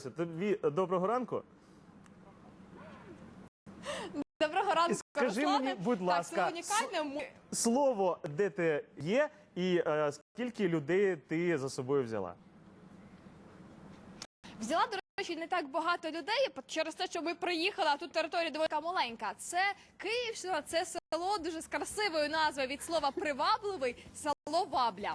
Тобі доброго ранку. Доброго ранку, Скажи Руслане. мені, будь Так, ласка, це унікальне. Слово, де ти є, і е, скільки людей ти за собою взяла? Взяла, до речі, не так багато людей через те, що ми приїхали, а тут територія доволі маленька. Це Київщина, це село дуже з красивою назвою від слова привабливий село Вабля.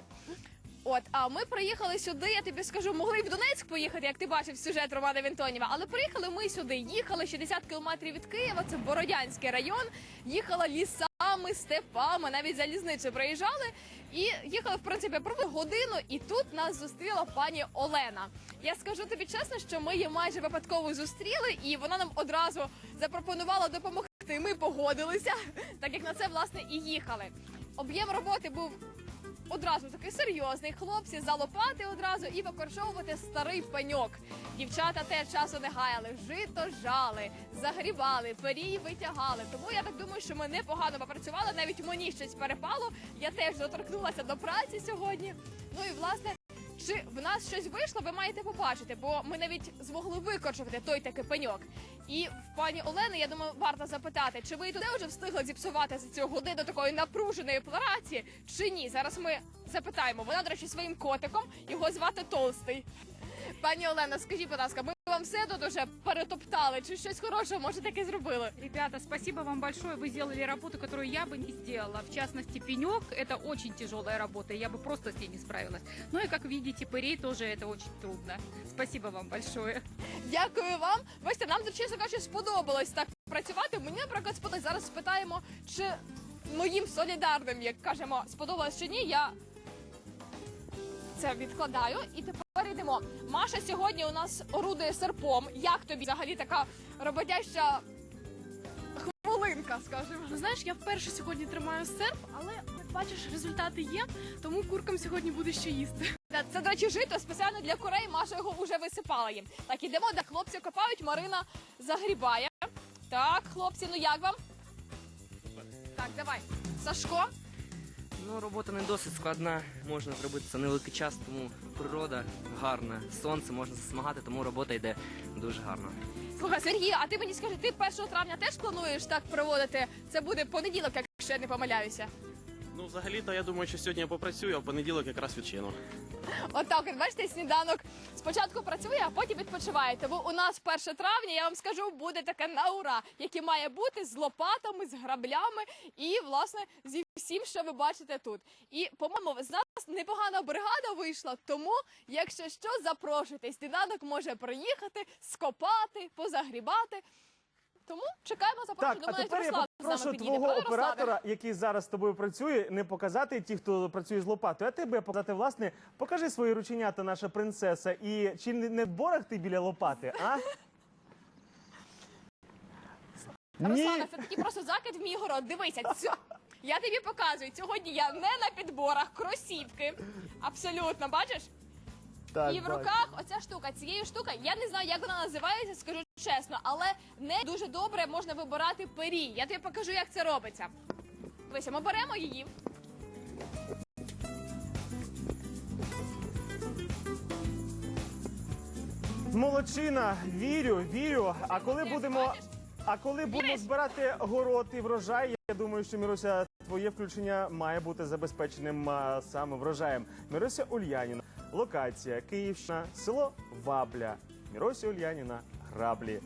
От, а ми приїхали сюди, я тобі скажу, могли й в Донецьк поїхати, як ти бачив сюжет Романа Вінтоніва. Але приїхали ми сюди. Їхали 60 кілометрів від Києва, це Бородянський район. Їхала лісами, степами, навіть залізницею проїжджали. І їхали, в принципі, про годину, і тут нас зустріла пані Олена. Я скажу тобі чесно, що ми її майже випадково зустріли, і вона нам одразу запропонувала допомогти. Ми погодилися, так як на це власне і їхали. Об'єм роботи був одразу такий серйозний. Хлопці за лопати одразу і викорчовувати старий пеньок. Дівчата теж часу не гаяли, жито жали, загрібали, перій витягали. Тому я так думаю, що ми непогано попрацювали. Навіть мені щось перепало. Я теж доторкнулася до праці сьогодні. Ну і власне. Чи в нас щось вийшло, ви маєте побачити, бо ми навіть змогли викорчувати той такий пеньок. І в пані Олени, я думаю, варто запитати, чи ви і туди вже встигли зіпсувати за цю годину такої напруженої праці, чи ні? Зараз ми запитаємо. Вона, до речі, своїм котиком його звати Толстий. Пані Олена, скажіть, будь ласка, ми вам все тут уже перетоптали, чи щось хорошого може таке зробили? Ребята, спасибо вам большое. Вы сделали работу, которую я бы не сделала. В частности, пенек – это очень тяжелая работа. Я бы просто с ней не справилась. Ну и, как видите, пырей тоже это очень трудно. Спасибо вам большое. Дякую вам. Бачите, нам чесно кажучи, сподобалось так працювати. Мені, наприклад, сподобалось. Зараз спитаємо, чи моїм солідарним, як кажемо, сподобалось чи ні. Я це відкладаю і тепер йдемо. Маша сьогодні у нас орудує серпом. Як тобі взагалі така роботяща хвилинка, скажімо? Ну знаєш, я вперше сьогодні тримаю серп, але як бачиш, результати є, тому куркам сьогодні буде що їсти. Та Це, до речі, жито спеціально для курей. Маша його вже висипала їм. Так, ідемо, де хлопці копають, Марина загрібає. Так, хлопці, ну як вам? Так, давай. Сашко. Ну, робота не досить складна, можна зробити це невеликий час, тому природа гарна, сонце можна засмагати, тому робота йде дуже гарно. Слухай, Сергію, а ти мені скажи, ти 1 травня теж плануєш так проводити? Це буде понеділок, якщо я не помиляюся. Ну, взагалі-то я думаю, що сьогодні я попрацюю, а в понеділок якраз відчину. Отак, от бачите, сніданок спочатку працює, а потім відпочиває. Тому у нас 1 травня, я вам скажу, буде таке на ура, яке має бути з лопатами, з граблями і, власне, зі всім, що ви бачите тут. І, по-моєму, з нас непогана бригада вийшла, тому, якщо що, запрошуйте. Сніданок може приїхати, скопати, позагрібати. Тому чекаємо запрошення. Так, а Думаю, тепер я з нами підійде. твого Пане оператора, який зараз з тобою працює, не показати ті, хто працює з лопатою, а тебе показати, власне, покажи свої рученята, наша принцеса, і чи не не в борах ти біля лопати, а? Руслана, це такий просто закид в мій город. Дивися, цю... я тобі показую. Сьогодні я не на підборах, кросівки. Абсолютно, бачиш? Так, І в бачу. руках оця штука, цією штука, я не знаю, як вона називається, скажу чесно, але не дуже добре можна вибирати пері. Я тобі покажу, як це робиться. Дивися, ми беремо її. Молодчина, вірю, вірю. А коли будемо, а коли будемо збирати город і врожай, я думаю, що Міруся, твоє включення має бути забезпеченим а, саме врожаєм. Міруся Ульяніна, локація Київщина, село Вабля. Міруся Ульяніна, граблі.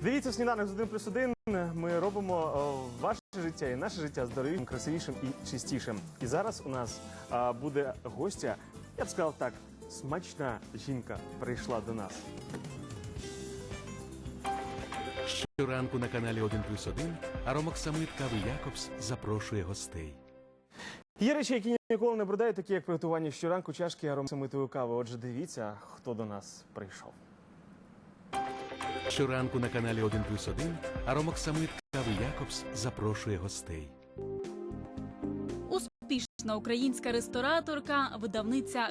Дивіться сніданок з 1 плюс 1. Ми робимо ваше життя і наше життя здоровішим, красивішим і чистішим. І зараз у нас а, буде гостя, я б сказав так, смачна жінка прийшла до нас. Щоранку на каналі 1 плюс 1 Аромок Самит Кави Якобс запрошує гостей. Є речі, які ніколи не продають, такі як приготування щоранку чашки аромасамитої кави. Отже, дивіться, хто до нас прийшов. Щоранку на каналі 1 плюс 1 Аромок Самит Кави Якобс запрошує гостей. Успішна українська рестораторка, видавниця